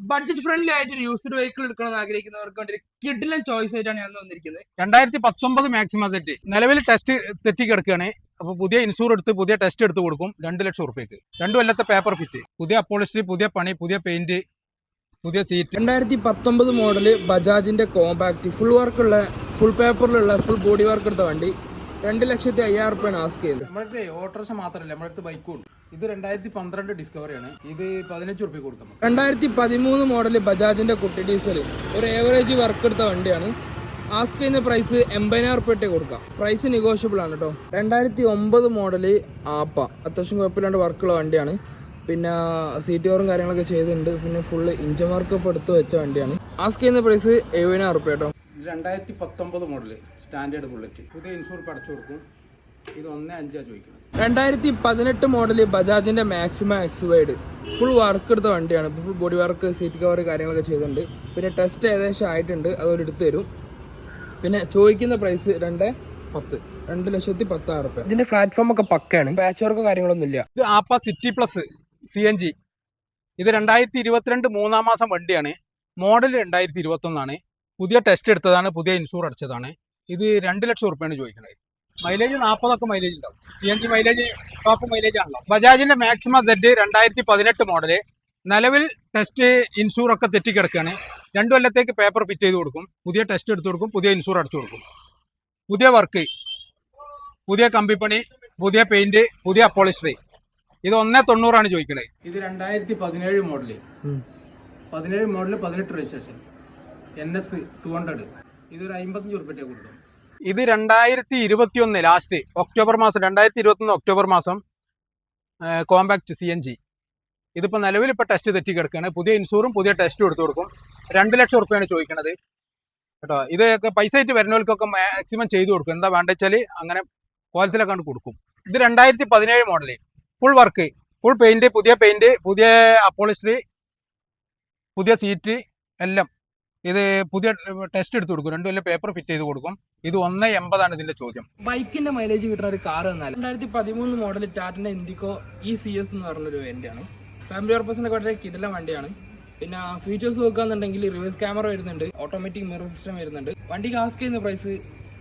Budget friendly ആയിട്ട് ഒരു used vehicle എടുക്കണം ആഗ്രഹിക്കുന്നവർക്ക് വേണ്ടി ഒരു കിഡിലൻ ചോയ്സ് ആയിട്ടാണ് ഞാൻ വന്നിരിക്കുന്നത് രണ്ടായിരത്തി പത്തൊമ്പത് മാക്സിമം സെറ്റ് നിലവിൽ ടെസ്റ്റ് തെറ്റി കിടക്കുകയാണ് അപ്പോൾ പുതിയ ഇൻഷൂർ എടുത്ത് പുതിയ ടെസ്റ്റ് എടുത്ത് കൊടുക്കും. രണ്ട് ലക്ഷം റുപ്യക്ക് രണ്ടു കൊല്ലത്തെ പേപ്പർ ഫിറ്റ് പുതിയ അപ്പോളിസ്റ്റി പുതിയ പണി പുതിയ പെയിന്റ് പുതിയ സീറ്റ് രണ്ടായിരത്തി പത്തൊമ്പത് മോഡൽ ബജാജിന്റെ കോമ്പാക്ട് ഫുൾ വർക്കുള്ള ഫുൾ പേപ്പറിലുള്ള ഫുൾ ബോഡി വർക്ക് എടുത്ത വണ്ടി രണ്ട് ലക്ഷത്തി അയ്യായിരം റുപ്യാണ് ആസ്ക് ചെയ്യുന്നത് നമ്മളടുത്ത് ഓട്ടോറിക്ഷ മാത്രമല്ല നമ്മളടുത്ത് ബൈക്കും ഉണ്ട്. ഇത് രണ്ടായിരത്തി പന്ത്രണ്ട് ഡിസ്കവറിയാണ് ഇത് പതിനഞ്ച് റുപ്യ കൊടുക്കുന്നത് രണ്ടായിരത്തി പതിമൂന്ന് മോഡൽ ബജാജിന്റെ കുട്ടി ഡീസൽ ഒരു ഏവറേജ് വർക്ക് എടുത്ത വണ്ടിയാണ്. ആസ്ക് ചെയ്യുന്ന പ്രൈസ് എൺപതിനായിരം റുപ്യട്ടേ കൊടുക്കാം. പ്രൈസ് നെഗോഷ്യബിൾ ആണ് കേട്ടോ രണ്ടായിരത്തി ഒമ്പത് മോഡൽ ആപ്പ. അത്യാവശ്യം കുഴപ്പമില്ലാണ്ട് വർക്കുള്ള വണ്ടിയാണ്. പിന്നെ സീറ്റ് കവറും കാര്യങ്ങളൊക്കെ ചെയ്തിട്ടുണ്ട്. പിന്നെ ഫുള്ള് ഇഞ്ചൻ വർക്ക് ഒക്കെ എടുത്ത് വെച്ച വണ്ടിയാണ്. ആസ്ക് ചെയ്യുന്ന പ്രൈസ് എഴുപതിനായിരം റുപ്യ കേട്ടോ രണ്ടായിരത്തി പത്തൊമ്പത് മോഡൽ സ്റ്റാൻഡേർഡ് ബുള്ളറ്റ്. പുതിയ ഇൻഷൂർ അടച്ചു കൊടുക്കും. ഇത് ഒന്നേ അഞ്ചാ ചോദിക്കുന്നത്. രണ്ടായിരത്തി പതിനെട്ട് model ബജാജിന്റെ Maxima X wide. Full work എടുത്ത വണ്ടിയാണ്. Full body work seat cover കാര്യങ്ങളൊക്കെ ചെയ്തിട്ടുണ്ട്. പിന്നെ ടെസ്റ്റ് ഏകദേശം ആയിട്ടുണ്ട്. അതൊരു എടുത്തു തരും. പിന്നെ ചോദിക്കുന്ന പ്രൈസ് രണ്ട് പത്ത്. രണ്ട് ലക്ഷത്തി പത്തായിരം റുപ്യ. ഇതിന്റെ പ്ലാറ്റ്ഫോം ഒക്കെ പക്കയാണ്. പാച്ച് വർക്ക് കാര്യങ്ങളൊന്നും ഇല്ല. ഇത് Ape city plus C N G ഇത് രണ്ടായിരത്തി ഇരുപത്തിരണ്ട് മൂന്നാം മാസം വണ്ടിയാണ്. മോഡൽ രണ്ടായിരത്തി ഇരുപത്തൊന്നാണ് പുതിയ ടെസ്റ്റ് എടുത്തതാണ്. പുതിയ ഇൻഷൂർ അടച്ചതാണ്. ഇത് രണ്ട് ലക്ഷം റുപ്യാണ് ചോദിക്കുന്നത് മൈലേജ് നാൽപ്പതൊക്കെ മൈലേജ് ഉണ്ടാവും. C N G mileage top mileage ആണല്ലോ. ബജാജിന്റെ മാക്സിമം സെഡ് രണ്ടായിരത്തി പതിനെട്ട് മോഡൽ നിലവിൽ ടെസ്റ്റ് ഇൻഷൂർ ഒക്കെ തെറ്റിക്കിടക്കുകയാണ് രണ്ടു കൊല്ലത്തേക്ക് പേപ്പർ ഫിറ്റ് ചെയ്ത് കൊടുക്കും. പുതിയ ടെസ്റ്റ് എടുത്തു കൊടുക്കും പുതിയ ഇൻഷൂർ അടച്ചു കൊടുക്കും. പുതിയ വർക്ക് പുതിയ കമ്പിപ്പണി പുതിയ പെയിന്റ് പുതിയ അപ്പോളിസ്ട്രി ഇത് ഒന്നേ തൊണ്ണൂറാണ് ചോദിക്കണേ ഇത് രണ്ടായിരത്തി പതിനേഴ് മോഡൽ പതിനേഴ് മോഡൽ പതിനെട്ട് registration N S two hundred ഇതൊരു അമ്പത്തഞ്ച് ഉറുപ്പ്യ കൊടുക്കും. ഇത് രണ്ടായിരത്തി ഇരുപത്തി ഒന്ന് ലാസ്റ്റ് ഒക്ടോബർ മാസം രണ്ടായിരത്തി ഇരുപത്തി ഒന്ന് ഒക്ടോബർ മാസം കോമ്പാക്ട് സി എൻ ജി ഇതിപ്പോൾ നിലവിൽ ഇപ്പോൾ ടെസ്റ്റ് തെറ്റി കിടക്കുകയാണ് പുതിയ ഇൻഷൂറും പുതിയ ടെസ്റ്റും എടുത്തു കൊടുക്കും. രണ്ട് ലക്ഷം ഉറുപ്പ്യാണ് ചോദിക്കുന്നത് കേട്ടോ ഇതൊക്കെ പൈസ ആയിട്ട് വരുന്നവർക്കൊക്കെ മാക്സിമം ചെയ്തു കൊടുക്കും. എന്താ വേണ്ട വെച്ചാൽ അങ്ങനെ കോലത്തിലൊക്കെ കണ്ട് കൊടുക്കും. ഇത് രണ്ടായിരത്തി പതിനേഴ് model full work full paint പുതിയ പെയിന്റ് പുതിയ അപ്പോളിസ്ട്രി പുതിയ സീറ്റ് എല്ലാം. ഇത് പുതിയ ടെസ്റ്റ് എടുത്ത് കൊടുക്കും. രണ്ടു വലിയ പേപ്പർ ഫിറ്റ് ചെയ്ത് കൊടുക്കും. ഇത് ഒന്ന് എൺപതാണ് ഇതിന്റെ ചോദ്യം. ബൈക്കിന്റെ മൈലേജ് കിട്ടുന്ന ഒരു കാർ എന്നാൽ രണ്ടായിരത്തി പതിമൂന്ന് മോഡൽ ടാറ്റിന്റെ ഇൻഡിക്കോ ഇ സി എസ് എന്ന് പറഞ്ഞൊരു വണ്ടിയാണ്. ഫാമിലി പർപ്പസിനൊക്കെ വളരെ കിടല വണ്ടിയാണ്. പിന്നെ ഫീച്ചേഴ്സ് നോക്കുകയാണെന്നുണ്ടെങ്കിൽ റിവേഴ്സ് ക്യാമറ വരുന്നുണ്ട്. ഓട്ടോമാറ്റിക് മിറർ സിസ്റ്റം വരുന്നുണ്ട്. വണ്ടിക്ക് ആസ്ക് ചെയ്യുന്ന പ്രൈസ്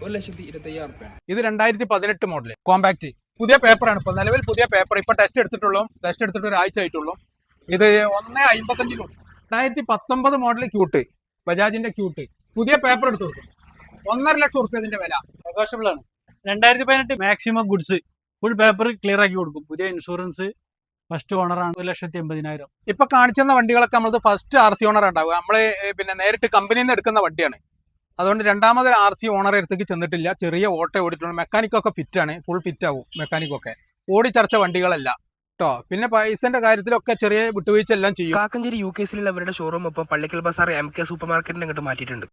ഒരു ലക്ഷത്തി ഇരുപത്തി അയ്യായിരം റുപ്യാണ്. ഇത് രണ്ടായിരത്തി പതിനെട്ട് മോഡൽ കോമ്പാക്ട് പുതിയ പേപ്പറാണ് ഇപ്പൊ നിലവിൽ പുതിയ പേപ്പർ ഇപ്പൊ ടെസ്റ്റ് എടുത്തിട്ടുള്ളൂ. ടെസ്റ്റ് എടുത്തിട്ട് ഒരാഴ്ച ആയിട്ടുള്ളൂ. ഇത് ഒന്ന് അമ്പത്തഞ്ചിന് രണ്ടായിരത്തി പത്തൊമ്പത് മോഡൽ ക്യൂട്ട് ബജാജിന്റെ ക്യൂട്ട് പുതിയ പേപ്പർ എടുത്തു കൊടുക്കും ഒന്നര ലക്ഷം റുപ്യ ഇതിന്റെ വില. നെഗോഷ്യബിൾ ആണ്. രണ്ടായിരത്തി പതിനെട്ട് maximum goods full paper clear ആക്കി കൊടുക്കും. പുതിയ ഇൻഷുറൻസ് ഫസ്റ്റ് ഓണർ ആണ്. ഒരു ലക്ഷത്തി എൺപതിനായിരം. ഇപ്പൊ കാണിച്ചെന്ന വണ്ടികളൊക്കെ നമ്മൾ ഫസ്റ്റ് ആർ സി ഓണർ ഉണ്ടാവുക നമ്മൾ പിന്നെ നേരിട്ട് കമ്പനിയിൽ നിന്ന് എടുക്കുന്ന വണ്ടിയാണ്. അതുകൊണ്ട് രണ്ടാമതൊരു ആർ സി ഓണർ അടുത്തേക്ക് ചെന്നിട്ടില്ല. ചെറിയ ഓട്ടോ ഓടിച്ചിട്ടുണ്ട് മെക്കാനിക്കൊക്കെ ഫിറ്റ് ആണ്. ഫുൾ ഫിറ്റ് ആവും. മെക്കാനിക്കൊക്കെ ഓടിച്ചറച്ച വണ്ടികളല്ല. കേട്ടോ പിന്നെ പൈസന്റെ കാര്യത്തിലൊക്കെ ചെറിയ വിട്ടുവീഴ്ച എല്ലാം ചെയ്യും. കാക്കഞ്ചേരി യു കെ സിലുള്ള അവരുടെ ഷോറൂം ഇപ്പോൾ Pallikkal Bazar M K super മാർക്കറ്റിന്റെ അങ്ങോട്ട് മാറ്റിയിട്ടുണ്ട്.